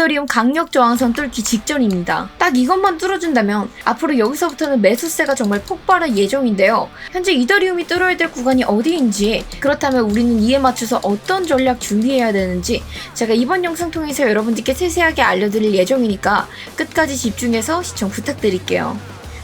이더리움 강력 저항선 뚫기 직전입니다. 딱 이것만 뚫어준다면 앞으로 여기서부터는 매수세가 정말 폭발할 예정인데요. 현재 이더리움이 뚫어야 될 구간이 어디인지 그렇다면 우리는 이에 맞춰서 어떤 전략 준비해야 되는지 제가 이번 영상 통해서 여러분들께 세세하게 알려드릴 예정이니까 끝까지 집중해서 시청 부탁드릴게요.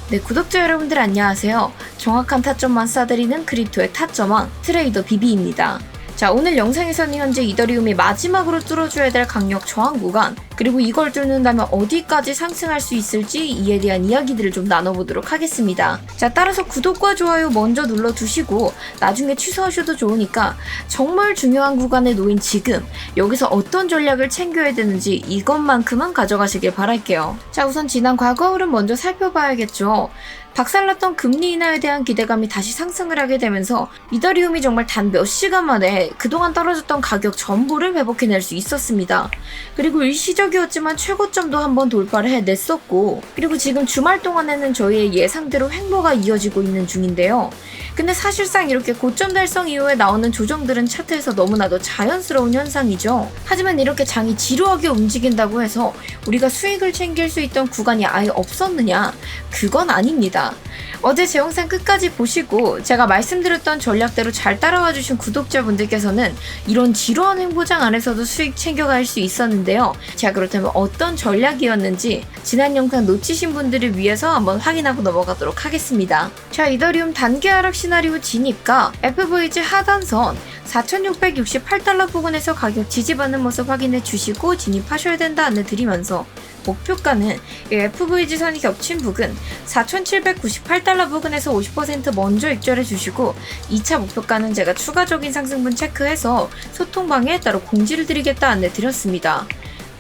네, 구독자 여러분들 안녕하세요. 정확한 타점만 쏴드리는 크립토의 타점왕 트레이더 비비입니다. 자, 오늘 영상에서는 현재 이더리움이 마지막으로 뚫어줘야 될 강력 저항 구간, 그리고 이걸 뚫는다면 어디까지 상승할 수 있을지 이에 대한 이야기들을 좀 나눠보도록 하겠습니다. 자, 따라서 구독과 좋아요 먼저 눌러두시고, 나중에 취소하셔도 좋으니까, 정말 중요한 구간에 놓인 지금, 여기서 어떤 전략을 챙겨야 되는지 이것만큼은 가져가시길 바랄게요. 자, 우선 지난 과거 흐름 먼저 살펴봐야겠죠. 박살났던 금리 인하에 대한 기대감이 다시 상승을 하게 되면서 이더리움이 정말 단 몇 시간 만에 그동안 떨어졌던 가격 전부를 회복해낼 수 있었습니다. 그리고 일시적이었지만 최고점도 한번 돌파를 해냈었고 그리고 지금 주말 동안에는 저희의 예상대로 횡보가 이어지고 있는 중인데요. 근데 사실상 이렇게 고점 달성 이후에 나오는 조정들은 차트에서 너무나도 자연스러운 현상이죠. 하지만 이렇게 장이 지루하게 움직인다고 해서 우리가 수익을 챙길 수 있던 구간이 아예 없었느냐? 그건 아닙니다. 어제 제 영상 끝까지 보시고 제가 말씀드렸던 전략대로 잘 따라와 주신 구독자분들께서는 이런 지루한 행보장 안에서도 수익 챙겨갈 수 있었는데요. 자 그렇다면 어떤 전략이었는지 지난 영상 놓치신 분들을 위해서 한번 확인하고 넘어가도록 하겠습니다. 자 이더리움 단기 하락 시나리오 진입과 FVG 하단선 4,668달러 부근에서 가격 지지받는 모습 확인해 주시고 진입하셔야 된다 안내 드리면서 목표가는 이 FVG 선이 겹친 부근 4,798달러 부근에서 50% 먼저 입절해 주시고 2차 목표가는 제가 추가적인 상승분 체크해서 소통방에 따로 공지를 드리겠다 안내 드렸습니다.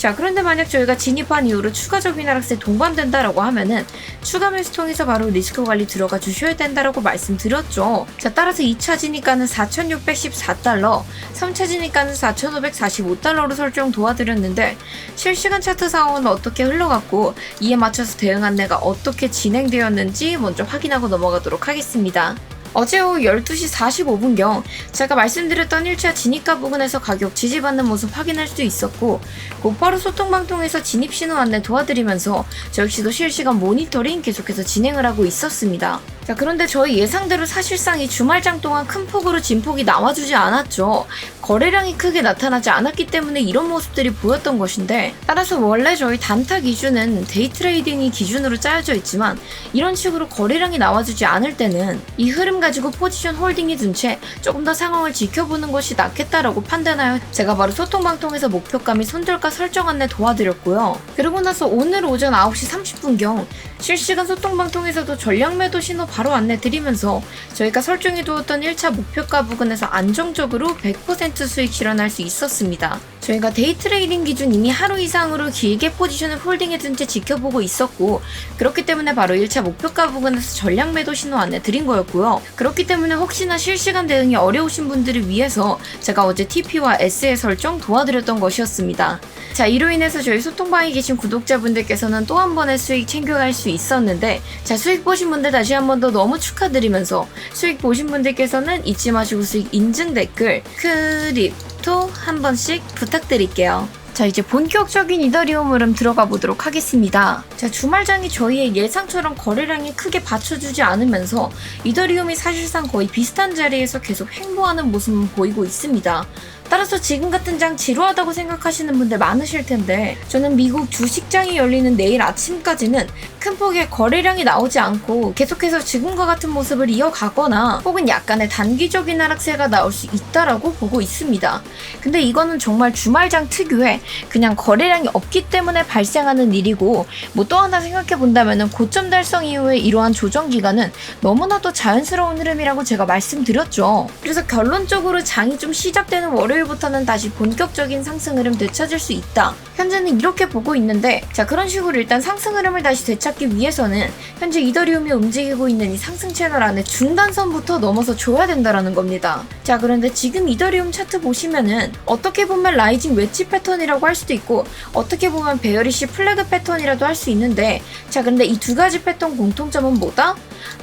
자 그런데 만약 저희가 진입한 이후로 추가적인 하락세 동반된다라고 하면은 추가 매수 통해서 바로 리스크 관리 들어가 주셔야 된다라고 말씀드렸죠. 자 따라서 2차 진입가는 4,614달러, 3차 진입가는 4,545달러로 설정 도와드렸는데 실시간 차트 상황은 어떻게 흘러갔고 이에 맞춰서 대응 안내가 어떻게 진행되었는지 먼저 확인하고 넘어가도록 하겠습니다. 어제 오후 12시 45분경 제가 말씀드렸던 1차 진입가 부근에서 가격 지지받는 모습 확인할 수 있었고 곧바로 소통방 통해서 진입 신호 안내 도와드리면서 저 역시도 실시간 모니터링 계속해서 진행을 하고 있었습니다. 자 그런데 저희 예상대로 사실상 이 주말장 동안 큰 폭으로 진폭이 나와주지 않았죠. 거래량이 크게 나타나지 않았기 때문에 이런 모습들이 보였던 것인데 따라서 원래 저희 단타 기준은 데이 트레이딩이 기준으로 짜여져 있지만 이런 식으로 거래량이 나와주지 않을 때는 이 흐름 가지고 포지션 홀딩이 든채 조금 더 상황을 지켜보는 것이 낫겠다라고 판단하여 제가 바로 소통방 통해서 목표가 및 손절가 설정 안내 도와드렸고요. 그러고 나서 오늘 오전 9시 30분경 실시간 소통방 통해서도 전략 매도 신호 바로 안내 드리면서 저희가 설정해 두었던 1차 목표가 부근에서 안정적으로 100% 수익 실현할 수 있었습니다. 저희가 데이 트레이딩 기준 이미 하루 이상으로 길게 포지션을 홀딩해 둔 채 지켜보고 있었고 그렇기 때문에 바로 1차 목표가 부근에서 전략 매도 신호 안내 드린 거였고요. 그렇기 때문에 혹시나 실시간 대응이 어려우신 분들을 위해서 제가 어제 TP와 S의 설정 도와드렸던 것이었습니다. 자, 이로 인해서 저희 소통방에 계신 구독자분들께서는 또 한 번의 수익 챙겨갈 수 있었는데, 자, 수익 보신 분들 다시 한 번 더 너무 축하드리면서, 수익 보신 분들께서는 잊지 마시고 수익 인증 댓글, 크립 토한 번씩 부탁드릴게요. 자, 이제 본격적인 이더리움 흐름 들어가 보도록 하겠습니다. 자, 주말장이 저희의 예상처럼 거래량이 크게 받쳐주지 않으면서 이더리움이 사실상 거의 비슷한 자리에서 계속 횡보하는 모습은 보이고 있습니다. 따라서 지금 같은 장 지루하다고 생각하시는 분들 많으실 텐데 저는 미국 주식장이 열리는 내일 아침까지는 큰 폭의 거래량이 나오지 않고 계속해서 지금과 같은 모습을 이어가거나 혹은 약간의 단기적인 하락세가 나올 수 있다라고 보고 있습니다. 근데 이거는 정말 주말장 특유의 그냥 거래량이 없기 때문에 발생하는 일이고 뭐 또 하나 생각해 본다면은 고점 달성 이후에 이러한 조정 기간은 너무나도 자연스러운 흐름이라고 제가 말씀드렸죠. 그래서 결론적으로 장이 좀 시작되는 월요일부터는 다시 본격적인 상승 흐름 되찾을 수 있다. 현재는 이렇게 보고 있는데 자 그런 식으로 일단 상승 흐름을 다시 되찾 기 위해서는 현재 이더리움이 움직이고 있는 이 상승 채널 안에 중단선부터 넘어서 줘야 된다라는 겁니다. 자 그런데 지금 이더리움 차트 보시면은 어떻게 보면 라이징 웨지 패턴이라고 할 수도 있고 어떻게 보면 베어리시 플래그 패턴이라도 할 수 있는데 자 근데 이 두 가지 패턴 공통점은 뭐다?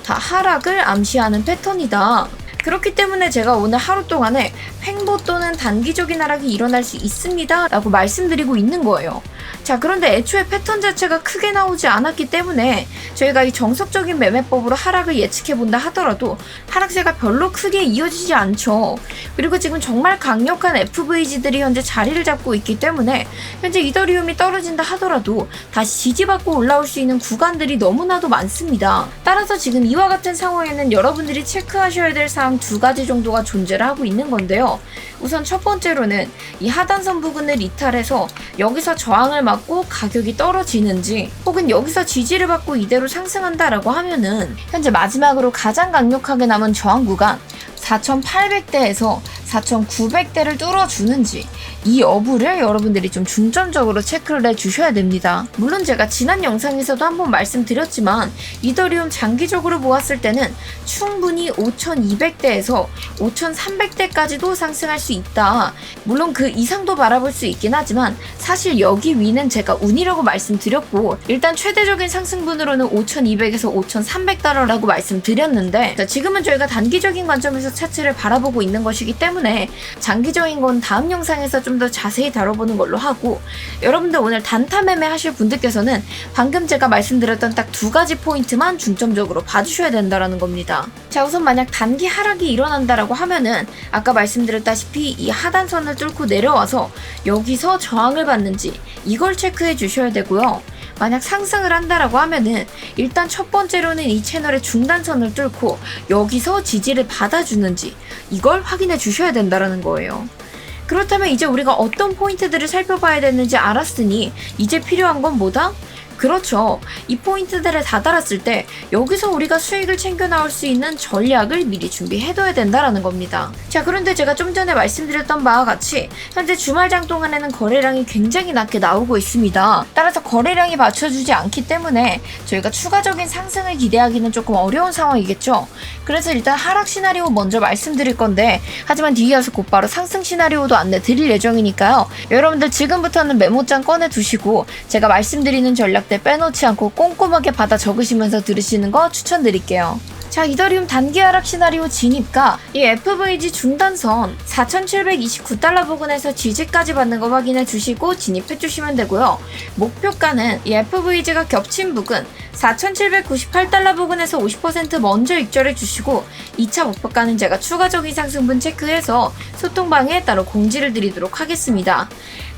다 하락을 암시하는 패턴이다. 그렇기 때문에 제가 오늘 하루 동안에 횡보 또는 단기적인 하락이 일어날 수 있습니다. 라고 말씀드리고 있는 거예요. 자, 그런데 애초에 패턴 자체가 크게 나오지 않았기 때문에 저희가 이 정석적인 매매법으로 하락을 예측해 본다 하더라도 하락세가 별로 크게 이어지지 않죠. 그리고 지금 정말 강력한 FVG들이 현재 자리를 잡고 있기 때문에 현재 이더리움이 떨어진다 하더라도 다시 지지받고 올라올 수 있는 구간들이 너무나도 많습니다. 따라서 지금 이와 같은 상황에는 여러분들이 체크하셔야 될 사항 두 가지 정도가 존재를 하고 있는 건데요. 우선 첫 번째로는 이 하단선 부근을 이탈해서 여기서 저항을 맞고 가격이 떨어지는지 혹은 여기서 지지를 받고 이대로 상승한다라고 하면은 현재 마지막으로 가장 강력하게 남은 저항 구간 4,800대에서 4,900대를 뚫어주는지 이 여부를 여러분들이 좀 중점적으로 체크를 해주셔야 됩니다. 물론 제가 지난 영상에서도 한번 말씀드렸지만 이더리움 장기적으로 보았을 때는 충분히 5,200대에서 5,300대까지도 상승할 수 있다. 물론 그 이상도 바라볼 수 있긴 하지만 사실 여기 위는 제가 운이라고 말씀드렸고 일단 최대적인 상승분으로는 5,200에서 5,300달러라고 말씀드렸는데 자, 지금은 저희가 단기적인 관점에서 차트를 바라보고 있는 것이기 때문에 장기적인 건 다음 영상에서 좀더 자세히 다뤄보는 걸로 하고 여러분들 오늘 단타 매매 하실 분들께서는 방금 제가 말씀드렸던 딱 두 가지 포인트만 중점적으로 봐주셔야 된다라는 겁니다. 자 우선 만약 단기 하락이 일어난다라고 하면은 아까 말씀드렸다시피 이 하단선을 뚫고 내려와서 여기서 저항을 받는지 이걸 체크해 주셔야 되고요. 만약 상승을 한다라고 하면은 일단 첫 번째로는 이 채널의 중단선을 뚫고 여기서 지지를 받아주는지 이걸 확인해 주셔야 된다라는 거예요. 그렇다면 이제 우리가 어떤 포인트들을 살펴봐야 되는지 알았으니 이제 필요한 건 뭐다? 그렇죠. 이 포인트들을 다 달았을 때 여기서 우리가 수익을 챙겨 나올 수 있는 전략을 미리 준비해둬야 된다라는 겁니다. 자, 그런데 제가 좀 전에 말씀드렸던 바와 같이 현재 주말장 동안에는 거래량이 굉장히 낮게 나오고 있습니다. 따라서 거래량이 맞춰주지 않기 때문에 저희가 추가적인 상승을 기대하기는 조금 어려운 상황이겠죠. 그래서 일단 하락 시나리오 먼저 말씀드릴 건데 하지만 뒤에 와서 곧바로 상승 시나리오도 안내 드릴 예정이니까요. 여러분들 지금부터는 메모장 꺼내 두시고 제가 말씀드리는 전략 들 빼놓지 않고 꼼꼼하게 받아 적으시면서 들으시는 거 추천드릴게요. 자, 이더리움 단기 하락 시나리오 진입가 이 FVG 중단선 4,729달러 부근에서 지지까지 받는 거 확인해 주시고 진입해 주시면 되고요. 목표가는 이 FVG가 겹친 부근 4,798달러 부근에서 50% 먼저 입절해 주시고 2차 목표가는 제가 추가적인 상승분 체크해서 소통방에 따로 공지를 드리도록 하겠습니다.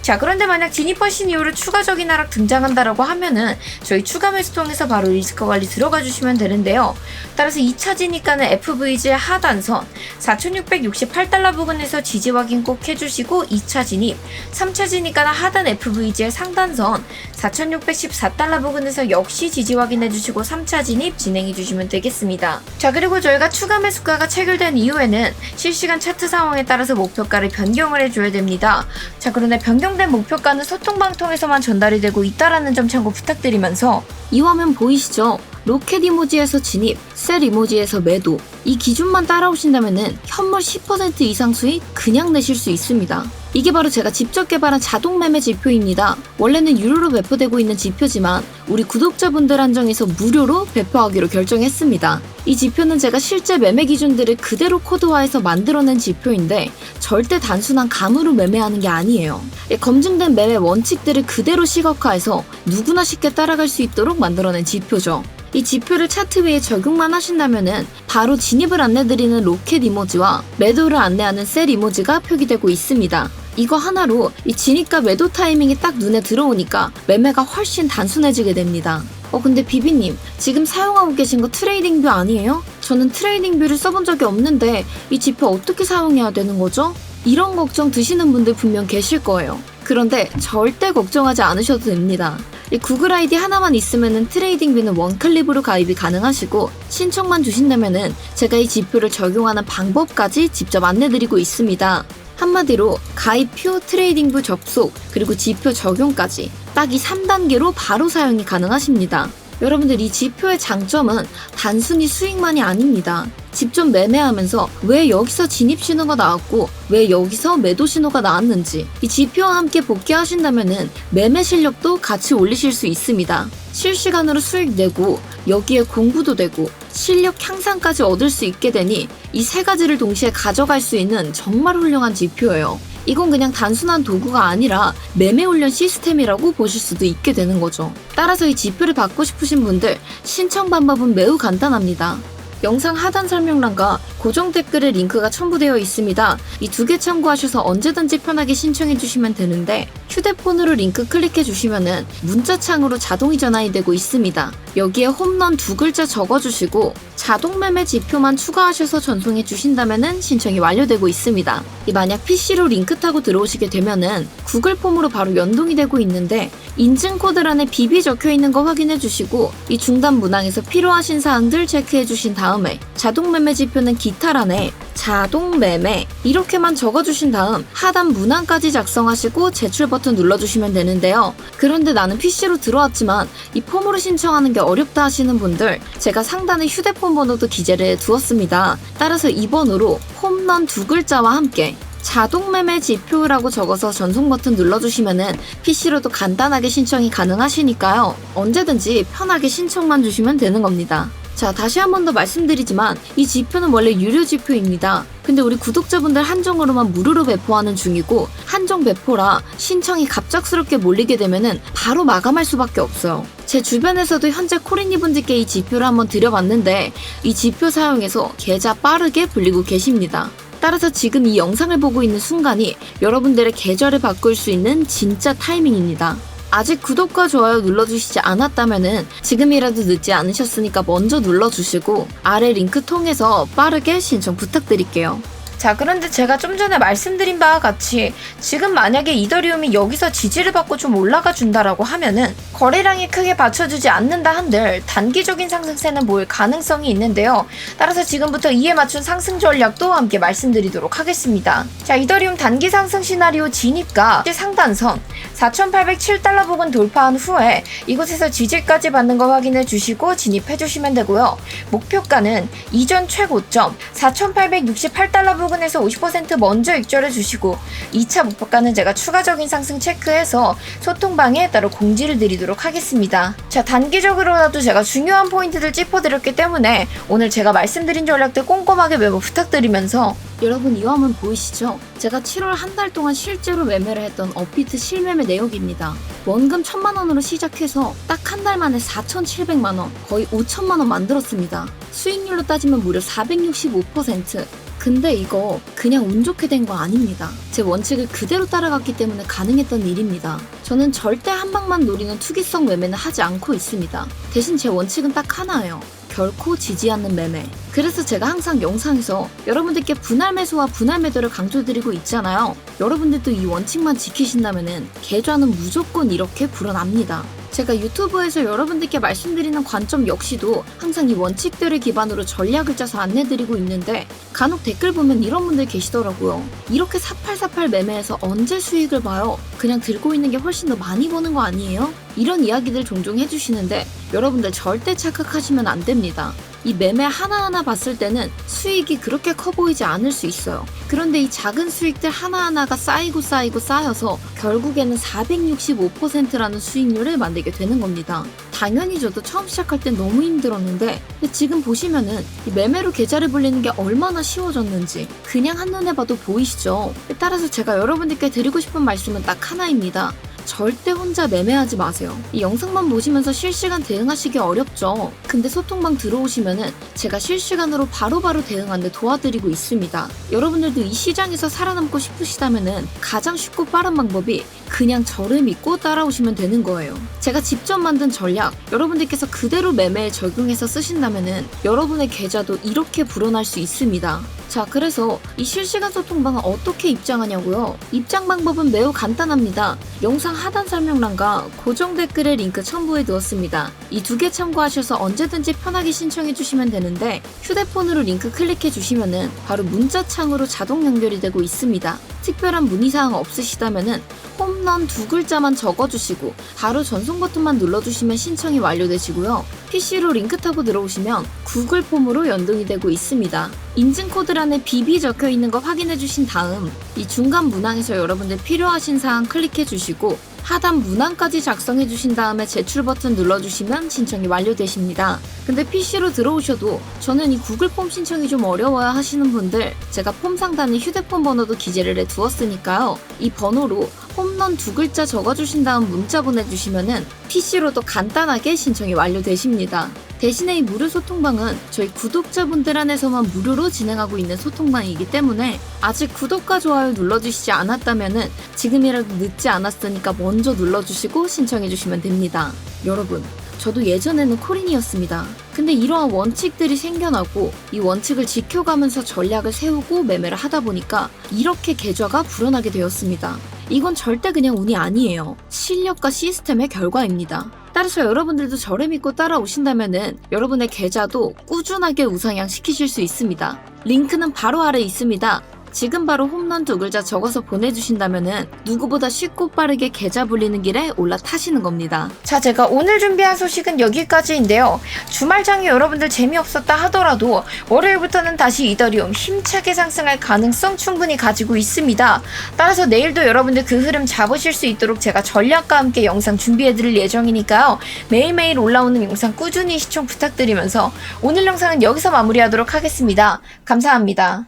자 그런데 만약 진입하신 이후로 추가적인 하락 등장한다라고 하면은 저희 추가 매수 통해서 바로 리스크 관리 들어가 주시면 되는데요. 따라서 2차 진입가는 FVG의 하단선 4,668달러 부근에서 지지 확인 꼭 해주시고 2차 진입 3차 진입가는 하단 FVG의 상단선 4,614달러 부근에서 역시 지지 확인해 주시고 3차 진입 진행해 주시면 되겠습니다. 자 그리고 저희가 추가 매수가가 체결된 이후에는 실시간 차트 상황에 따라서 목표가를 변경을 해줘야 됩니다. 자 그런데 변경된 목표가는 소통방 통해서만 전달이 되고 있다라는 점 참고 부탁드리면서 이 화면 보이시죠? 로켓 이모지에서 진입, 셀 이모지에서 매도 이 기준만 따라오신다면은 현물 10% 이상 수익 그냥 내실 수 있습니다. 이게 바로 제가 직접 개발한 자동 매매 지표입니다. 원래는 유료로 배포되고 있는 지표지만 우리 구독자분들 한정해서 무료로 배포하기로 결정했습니다. 이 지표는 제가 실제 매매 기준들을 그대로 코드화해서 만들어낸 지표인데 절대 단순한 감으로 매매하는 게 아니에요. 예, 검증된 매매 원칙들을 그대로 시각화해서 누구나 쉽게 따라갈 수 있도록 만들어낸 지표죠. 이 지표를 차트 위에 적용만 하신다면은 바로 진입을 안내드리는 로켓 이모지와 매도를 안내하는 셀 이모지가 표기되고 있습니다. 이거 하나로 이 진입과 매도 타이밍이 딱 눈에 들어오니까 매매가 훨씬 단순해지게 됩니다. 어 근데 비비님 지금 사용하고 계신 거 트레이딩 뷰 아니에요? 저는 트레이딩 뷰를 써본 적이 없는데 이 지표 어떻게 사용해야 되는 거죠? 이런 걱정 드시는 분들 분명 계실 거예요. 그런데 절대 걱정하지 않으셔도 됩니다. 이 구글 아이디 하나만 있으면은 트레이딩 뷰는 원클릭으로 가입이 가능하시고 신청만 주신다면은 제가 이 지표를 적용하는 방법까지 직접 안내드리고 있습니다. 한마디로 가입 표 트레이딩 부 접속 그리고 지표 적용까지 딱 이 3단계로 바로 사용이 가능하십니다. 여러분들 이 지표의 장점은 단순히 수익만이 아닙니다. 직접 매매하면서 왜 여기서 진입 신호가 나왔고 왜 여기서 매도 신호가 나왔는지 이 지표와 함께 복귀하신다면은 매매 실력도 같이 올리실 수 있습니다. 실시간으로 수익 내고 여기에 공부도 되고 실력 향상까지 얻을 수 있게 되니 이 세 가지를 동시에 가져갈 수 있는 정말 훌륭한 지표예요. 이건 그냥 단순한 도구가 아니라 매매 훈련 시스템이라고 보실 수도 있게 되는 거죠. 따라서 이 지표를 받고 싶으신 분들 신청 방법은 매우 간단합니다. 영상 하단 설명란과 고정 댓글에 링크가 첨부되어 있습니다. 이 두 개 참고하셔서 언제든지 편하게 신청해 주시면 되는데 휴대폰으로 링크 클릭해 주시면은 문자창으로 자동이 전환이 되고 있습니다. 여기에 홈런 두 글자 적어 주시고 자동 매매 지표만 추가하셔서 전송해 주신다면은 신청이 완료되고 있습니다. 이 만약 PC로 링크 타고 들어오시게 되면은 구글 폼으로 바로 연동이 되고 있는데 인증 코드란에 비비 적혀 있는 거 확인해 주시고 이 중간 문항에서 필요하신 사항들 체크해 주신 다음에 자동 매매 지표는 기 타란에 자동 매매 이렇게만 적어 주신 다음 하단 문항까지 작성하시고 제출 버튼 눌러 주시면 되는데요. 그런데 나는 PC로 들어왔지만 이 폼으로 신청하는 게 어렵다 하시는 분들 제가 상단에 휴대폰 번호도 기재를 해 두었습니다. 따라서 이 번호로 홈런 두 글자와 함께 자동 매매 지표라고 적어서 전송 버튼 눌러주시면은 PC로도 간단하게 신청이 가능하시니까요. 언제든지 편하게 신청만 주시면 되는 겁니다. 자, 다시 한 번 더 말씀드리지만 이 지표는 원래 유료 지표입니다. 근데 우리 구독자분들 한정으로만 무료로 배포하는 중이고 한정 배포라 신청이 갑작스럽게 몰리게 되면은 바로 마감할 수밖에 없어요. 제 주변에서도 현재 코리니 분들께 이 지표를 한번 드려봤는데 이 지표 사용해서 계좌 빠르게 불리고 계십니다. 따라서 지금 이 영상을 보고 있는 순간이 여러분들의 계절을 바꿀 수 있는 진짜 타이밍입니다. 아직 구독과 좋아요 눌러주시지 않았다면은 지금이라도 늦지 않으셨으니까 먼저 눌러주시고 아래 링크 통해서 빠르게 신청 부탁드릴게요. 자, 그런데 제가 좀 전에 말씀드린 바와 같이 지금 만약에 이더리움이 여기서 지지를 받고 좀 올라가 준다라고 하면은 거래량이 크게 받쳐주지 않는다 한들 단기적인 상승세는 보일 가능성이 있는데요. 따라서 지금부터 이에 맞춘 상승 전략도 함께 말씀드리도록 하겠습니다. 자, 이더리움 단기 상승 시나리오 진입가 상단선 4,807달러 부근 돌파한 후에 이곳에서 지지까지 받는 거 확인해 주시고 진입해 주시면 되고요. 목표가는 이전 최고점 4,868달러 부근에서 50% 먼저 익절해 주시고 2차 목표가는 제가 추가적인 상승 체크해서 소통방에 따로 공지를 드리도록 하겠습니다. 자, 단기적으로라도 제가 중요한 포인트들 짚어드렸기 때문에 오늘 제가 말씀드린 전략들 꼼꼼하게 메모 부탁드리면서 여러분 이 화면 보이시죠? 제가 7월 한 달 동안 실제로 매매를 했던 업비트 실매매 내역입니다. 원금 1000만 원으로 시작해서 딱 한 달 만에 4,700만 원, 거의 5천만 원 만들었습니다. 수익률로 따지면 무려 465%. 근데 이거 그냥 운 좋게 된 거 아닙니다. 제 원칙을 그대로 따라갔기 때문에 가능했던 일입니다. 저는 절대 한 방만 노리는 투기성 매매는 하지 않고 있습니다. 대신 제 원칙은 딱 하나예요. 결코 지지 않는 매매. 그래서 제가 항상 영상에서 여러분들께 분할 매수와 분할 매도를 강조드리고 있잖아요. 여러분들도 이 원칙만 지키신다면은 계좌는 무조건 이렇게 불어납니다. 제가 유튜브에서 여러분들께 말씀드리는 관점 역시도 항상 이 원칙들을 기반으로 전략을 짜서 안내드리고 있는데 간혹 댓글 보면 이런 분들 계시더라고요. 이렇게 사팔사팔 매매해서 언제 수익을 봐요? 그냥 들고 있는 게 훨씬 더 많이 버는 거 아니에요? 이런 이야기들 종종 해주시는데 여러분들 절대 착각하시면 안 됩니다. 이 매매 하나하나 봤을 때는 수익이 그렇게 커 보이지 않을 수 있어요. 그런데 이 작은 수익들 하나하나가 쌓이고 쌓이고 쌓여서 결국에는 465%라는 수익률을 만들게 되는 겁니다. 당연히 저도 처음 시작할 땐 너무 힘들었는데 지금 보시면은 이 매매로 계좌를 불리는 게 얼마나 쉬워졌는지 그냥 한눈에 봐도 보이시죠? 따라서 제가 여러분들께 드리고 싶은 말씀은 딱 하나입니다. 절대 혼자 매매하지 마세요. 이 영상만 보시면서 실시간 대응하시기 어렵죠. 근데 소통방 들어오시면은 제가 실시간으로 바로바로 대응하는데 도와드리고 있습니다. 여러분들도 이 시장에서 살아남고 싶으시다면은 가장 쉽고 빠른 방법이 그냥 저를 믿고 따라오시면 되는 거예요. 제가 직접 만든 전략 여러분들께서 그대로 매매에 적용해서 쓰신다면은 여러분의 계좌도 이렇게 불어날 수 있습니다. 자, 그래서 이 실시간 소통 방은 어떻게 입장하냐고요? 입장 방법은 매우 간단합니다. 영상 하단 설명란과 고정 댓글에 링크 첨부해 두었습니다. 이 두 개 참고하셔서 언제든지 편하게 신청해 주시면 되는데 휴대폰으로 링크 클릭해 주시면은 바로 문자창으로 자동 연결이 되고 있습니다. 특별한 문의사항 없으시다면은 홈런 두 글자만 적어주시고 바로 전송 버튼만 눌러주시면 신청이 완료되시고요. PC로 링크 타고 들어오시면 구글 폼으로 연동이 되고 있습니다. 인증 코드란에 BB 적혀 있는 거 확인해 주신 다음 이 중간 문항에서 여러분들 필요하신 사항 클릭해 주시고 하단 문항까지 작성해 주신 다음에 제출 버튼 눌러 주시면 신청이 완료되십니다. 근데 PC로 들어오셔도 저는 이 구글 폼 신청이 좀 어려워야 하시는 분들 제가 폼 상단에 휴대폰 번호도 기재를 해 두었으니까요. 이 번호로 홈런 두 글자 적어주신 다음 문자 보내주시면은 PC로도 간단하게 신청이 완료되십니다. 대신에 이 무료 소통방은 저희 구독자분들 안에서만 무료로 진행하고 있는 소통방이기 때문에 아직 구독과 좋아요 눌러주시지 않았다면은 지금이라도 늦지 않았으니까 먼저 눌러주시고 신청해주시면 됩니다. 여러분, 저도 예전에는 코린이었습니다. 근데 이러한 원칙들이 생겨나고 이 원칙을 지켜가면서 전략을 세우고 매매를 하다 보니까 이렇게 계좌가 불어나게 되었습니다. 이건 절대 그냥 운이 아니에요. 실력과 시스템의 결과입니다. 따라서 여러분들도 저를 믿고 따라오신다면은 여러분의 계좌도 꾸준하게 우상향 시키실 수 있습니다. 링크는 바로 아래 있습니다. 지금 바로 홈런 두 글자 적어서 보내주신다면은 누구보다 쉽고 빠르게 계좌 불리는 길에 올라타시는 겁니다. 자, 제가 오늘 준비한 소식은 여기까지인데요. 주말장이 여러분들 재미없었다 하더라도 월요일부터는 다시 이더리움 힘차게 상승할 가능성 충분히 가지고 있습니다. 따라서 내일도 여러분들 그 흐름 잡으실 수 있도록 제가 전략과 함께 영상 준비해드릴 예정이니까요. 매일매일 올라오는 영상 꾸준히 시청 부탁드리면서 오늘 영상은 여기서 마무리하도록 하겠습니다. 감사합니다.